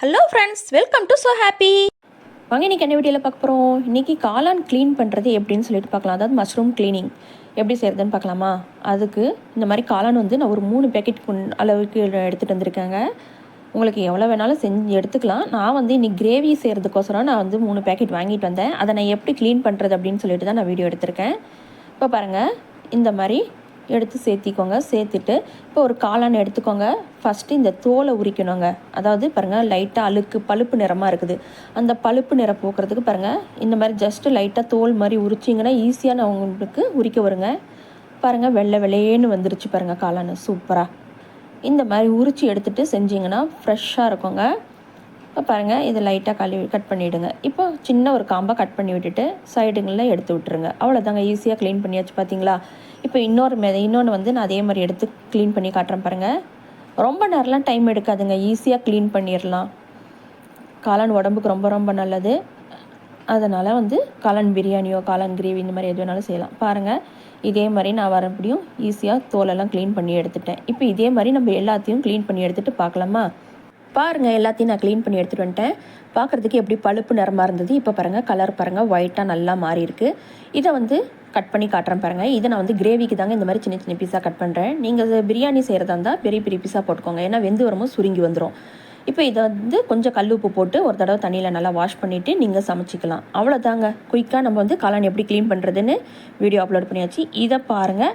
Hello friends welcome to so happy வாங்க இன்றைக்கி என்ன வீடியோவில் பார்க்க போகிறோம் இன்றைக்கி காளான் க்ளீன் பண்ணுறது எப்படின்னு சொல்லிட்டு பார்க்கலாம். அதாவது மஷ்ரூம் க்ளீனிங் எப்படி செய்கிறதுன்னு பார்க்கலாமா? அதுக்கு இந்த மாதிரி காளான் வந்து நான் ஒரு மூணு பேக்கெட் அளவுக்கு எடுத்துகிட்டு வந்திருக்கேங்க. உங்களுக்கு எவ்வளோ வேணாலும் செஞ்சு எடுத்துக்கலாம். நான் வந்து இன்றைக்கி கிரேவி செய்கிறதுக்கோசரம் நான் வந்து மூணு பேக்கெட் வாங்கிட்டு வந்தேன். அதை நான் எப்படி க்ளீன் பண்ணுறது அப்படின்னு சொல்லிட்டு தான் நான் வீடியோ எடுத்திருக்கேன். இப்போ பாருங்கள் இந்த மாதிரி எடுத்து சேர்த்திக்கோங்க. சேர்த்துட்டு இப்போ ஒரு காளான் எடுத்துக்கோங்க. ஃபஸ்ட்டு இந்த தோலை உரிக்கணுங்க. அதாவது பாருங்கள் லைட்டாக அழுக்கு பழுப்பு நிறமாக இருக்குது. அந்த பழுப்பு நிறம் போக்குறதுக்கு பாருங்கள் இந்த மாதிரி ஜஸ்ட்டு லைட்டாக தோல் மாதிரி உரிச்சிங்கன்னா ஈஸியாக நான் உங்களுக்கு உரிக்க வருங்க. பாருங்கள் வெள்ளை வெள்ளையேன்னு வந்துருச்சு பாருங்கள் காளான். சூப்பராக இந்த மாதிரி உரிச்சு எடுத்துகிட்டு செஞ்சிங்கன்னா ஃப்ரெஷ்ஷாக இருக்குங்க. பாருங்கள் இதை லைட்டாக கழுவி கட் பண்ணிவிடுங்க இப்போ சின்ன ஒரு காம்பாக கட் பண்ணி விட்டுட்டு சைடுங்களில் எடுத்து விட்டுருங்க. அவ்வளோதாங்க ஈஸியாக க்ளீன் பண்ணியாச்சு பார்த்தீங்களா இப்போ இன்னொரு மெ இன்னொன்று வந்து நான் அதே மாதிரி எடுத்து க்ளீன் பண்ணி காட்டுறேன் பாருங்கள் ரொம்ப நேரம்லாம் டைம் எடுக்காதுங்க ஈஸியாக க்ளீன் பண்ணிடலாம். காளான் உடம்புக்கு ரொம்ப ரொம்ப நல்லது. அதனால் வந்து காளான் பிரியாணியோ காளான் கிரேவி இந்த மாதிரி எது வேணாலும் செய்யலாம். பாருங்கள் இதே மாதிரி நான் வரப்படியும் ஈஸியாக தோலெல்லாம் க்ளீன் பண்ணி எடுத்துட்டேன். இப்போ இதே மாதிரி நம்ம எல்லாத்தையும் க்ளீன் பண்ணி எடுத்துகிட்டு பார்க்கலாமா? பாருங்கள் எல்லாத்தையும் நான் க்ளீன் பண்ணி எடுத்துகிட்டு வந்துட்டேன். பார்க்குறதுக்கு எப்படி பழுப்பு நிறமாக இருந்தது இப்போ பாருங்கள் கலர் பாருங்கள் ஒயிட்டாக நல்லா மாறி இருக்கு. இதை வந்து கட் பண்ணி காட்டுறேன் பாருங்கள் இதை நான் வந்து கிரேவிக்கு தாங்க இந்த மாதிரி சின்ன சின்ன பீஸாக கட் பண்ணுறேன் நீங்கள் பிரியாணி செய்கிறதா இருந்தால் பெரிய பெரிய பீஸாக போட்டுக்கோங்க. ஏன்னா வெந்து வரும்போது சுருங்கி வந்துடும் இப்போ இதை வந்து கொஞ்சம் கல் உப்பு போட்டு ஒரு தடவை தண்ணியில் நல்லா வாஷ் பண்ணிவிட்டு நீங்கள் சமைச்சிக்கலாம். அவ்வளோதாங்க குயிக்காக நம்ம வந்து காளான் எப்படி க்ளீன் பண்ணுறதுன்னு வீடியோ அப்லோட் பண்ணியாச்சு. இதை பாருங்கள்